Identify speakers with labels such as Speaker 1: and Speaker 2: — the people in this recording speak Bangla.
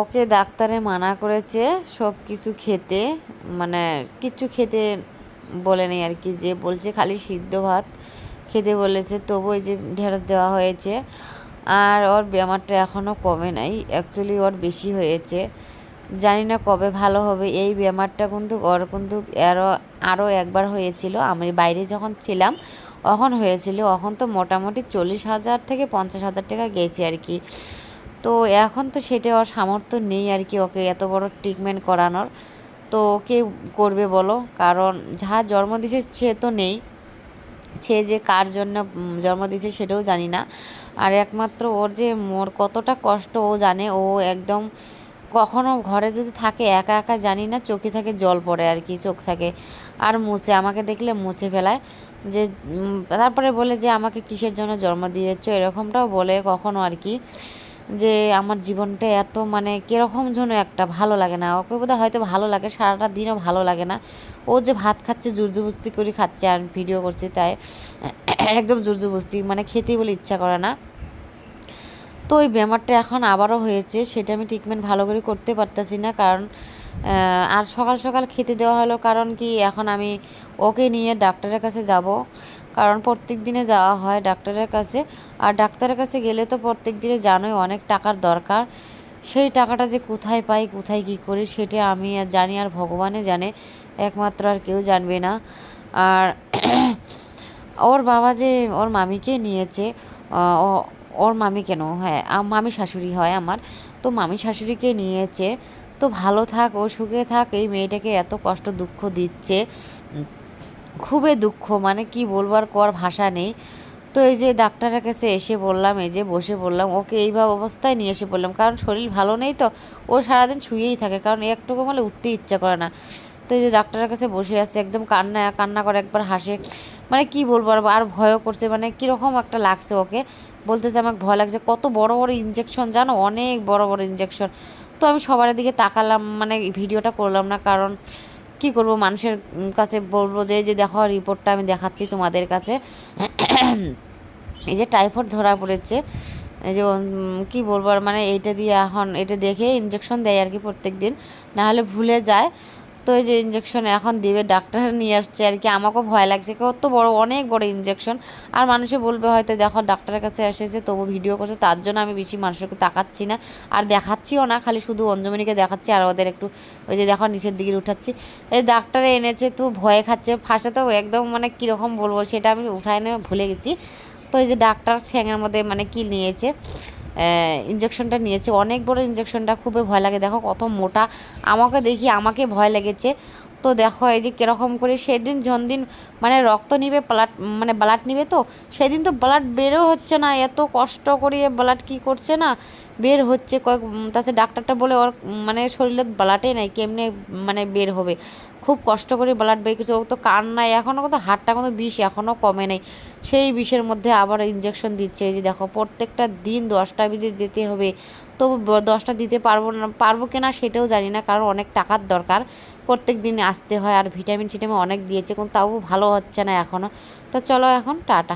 Speaker 1: ওকে ডাক্তারে মানা করেছে সব কিছু খেতে মানে কিছু খেতে বলেনি আর কি, যে বলছে খালি সিদ্ধ ভাত খেতে বলেছে, তবু ওই যে ঢেঁড়স দেওয়া হয়েছে। আর ওর বেমারটা এখনও কমে নাই অ্যাকচুয়ালি ওর বেশি হয়েছে। জানি না কবে ভালো হবে, এই বেমারটা কিন্তু ওর কিন্তু আরও আরও একবার হয়েছিল। আমি বাইরে যখন ছিলাম তখন হয়েছিল এখন তো মোটামুটি চল্লিশ হাজার থেকে পঞ্চাশ হাজার টাকা গেছে আর কি। তো এখন তো সেটা ওর সামর্থ্য নেই আর কি ওকে এত বড় ট্রিটমেন্ট করানোর। তো কে করবে বলো, কারণ যা জন্ম দিছে সে তো নেই। সে যে কার জন্য জন্ম দিয়েছে সেটাও জানি না। আর একমাত্র ওর যে মোর কতটা কষ্ট ও জানে, ও একদম কখনো ঘরে যদি থাকে একা একা জানি না, চোখে থাকে জল পড়ে আর কি, চোখ থাকে। আর মুছে, আমাকে দেখলে মুছে ফেলায়। যে তারপরে বলে যে, আমাকে কিসের জন্য জন্ম দিয়েছ? এরকমটাও বলে কখনো আর কি। যে আমার জীবনটা এত মানে কীরকম যেন একটা ভালো লাগে না। ওকে বোধহয় হয়তো ভালো লাগে, সারাটা দিনও ভালো লাগে না। ও যে ভাত খাচ্ছে, জুরজুবস্তি করে খাচ্ছে আর ভিডিও করছে তাই একদম জুরজুবস্তি মানে খেতেই বলে ইচ্ছা করে না। তো ওই বেমারটা এখন আবারও হয়েছে, সেটা আমি ট্রিটমেন্ট ভালো করে করতে পারতেছি না। কারণ আর সকাল সকাল খেতে দেওয়া হলো, কারণ কি এখন আমি ওকে নিয়ে ডাক্তারের কাছে যাব। কারণ প্রত্যেক দিনে যাওয়া হয় ডাক্তারের কাছে। আর ডাক্তারের কাছে গেলে তো প্রত্যেক দিনে জানোই অনেক টাকার দরকার। সেই টাকাটা যে কোথায় পাই, কোথায় কী করি সেটা আমি আর জানি আর ভগবানে জানে। একমাত্র আর কেউ জানবে না। আর ওর বাবা যে ওর মামিকে নিয়েছে ওর মামি কেন? হ্যাঁ মামি শাশুড়ি হয় আমার। তো মামি শাশুড়িকে নিয়েছে। তো ভালো থাক, ও সুখে থাক, এই মেয়েটাকে এত কষ্ট দুঃখ দিচ্ছে। খুবই দুঃখ মানে কি বলবার কর ভাষা নেই। তো এই যে ডাক্তারের কাছে এসে বললাম, এই যে বসে বললাম, ওকে এইভাবে অবস্থায় নিয়ে এসে বললাম, কারণ শরীর ভালো নেই তো, ও সারাদিন শুয়েই থাকে, কারণ একটুকু মানে উঠতে ইচ্ছা করে না। তো এই যে ডাক্তারের কাছে বসে আছে, একদম কান্না কান্না করে একবার হাসে মানে কি বলব আর আর ভয়ও করছে মানে কীরকম একটা লাগছে ওকে। বলতেছে আমাকে ভয় লাগছে, কত বড় বড় ইঞ্জেকশন জানো? অনেক বড় বড় ইঞ্জেকশন তো আমি সবার দিকে তাকালাম মানে ভিডিওটা করলাম না, কারণ কি করব? মানুষের কাছে বলব যে যে দেখো রিপোর্টটা আমি দেখাচ্ছি তোমাদের কাছে। এই যে টাইফয়েড ধরা পড়েছে, এই যে কি বলব আর মানে এইটা দিয়ে এখন, এটা দেখে ইনজেকশন দেয় আর কি প্রত্যেক দিন নাহলে ভুলে যায়। তো এই যে ইঞ্জেকশন এখন দিবে ডাক্তার নিয়ে আসছে আর কি। আমাকেও ভয় লাগছে কত বড়, অনেক বড় ইঞ্জেকশন আর মানুষে বলবে হয়তো, দেখো ডাক্তারের কাছে এসেছে, তবু ভিডিও করছে, তার জন্য আমি বেশি মানুষকে তাকাচ্ছি না। আর দেখাচ্ছিও না, খালি শুধু অঞ্জমিনীকে দেখাচ্ছি, আর ওদের একটু ওই যে দেখো, নিচের দিকে উঠাচ্ছি। এই ডাক্তারে এনেছে, তো ভয়ে খাচ্ছে। ফার্স্টে তো একদম মানে কীরকম বলব, সেটা আমি উঠায় নিয়ে ভুলে গেছি। তো এই যে ডাক্তার ঠ্যাঙের মধ্যে মানে কি নিয়েছে ইঞ্জেকশনটা নিয়েছে। অনেক বড় ইঞ্জেকশনটা খুবই ভয় লাগে। দেখো কত মোটা। আমাকে দেখি, আমাকে ভয় লেগেছে। তো দেখো, এই যে কীরকম করে সেদিন ঝনদিন মানে রক্ত নিবে ব্লাড মানে ব্লাড নিবে তো, সেদিন তো ব্লাড বেরো হচ্ছে না। এত কষ্ট করিয়ে ব্লাড কি করছে না? বের হচ্ছে, কয়েক তাছাড়া ডাক্তারটা বলে ওর মানে শরীরের ব্লাডে নাই, কেমনে মানে বের হবে? খুব কষ্ট করে ব্লাড বের করছে, ও তো কান্নায় এখনও কিন্তু হাটটা কিন্তু বিষ এখনও কমে নেই। সেই বিষের মধ্যে আবার ইঞ্জেকশন দিচ্ছে যে দেখো, প্রত্যেকটা দিন দশটা বিজে দিতে হবে। তো দশটা দিতে পারব না, পারব কিনা সেটাও জানি না, কারণ অনেক টাকার দরকার। প্রত্যেক দিন আসতে হয়, আর ভিটামিন সিটামিন অনেক দিয়েছে, কিন্তু তাও ভালো হচ্ছে না এখনও তো চলো এখন, টাটা।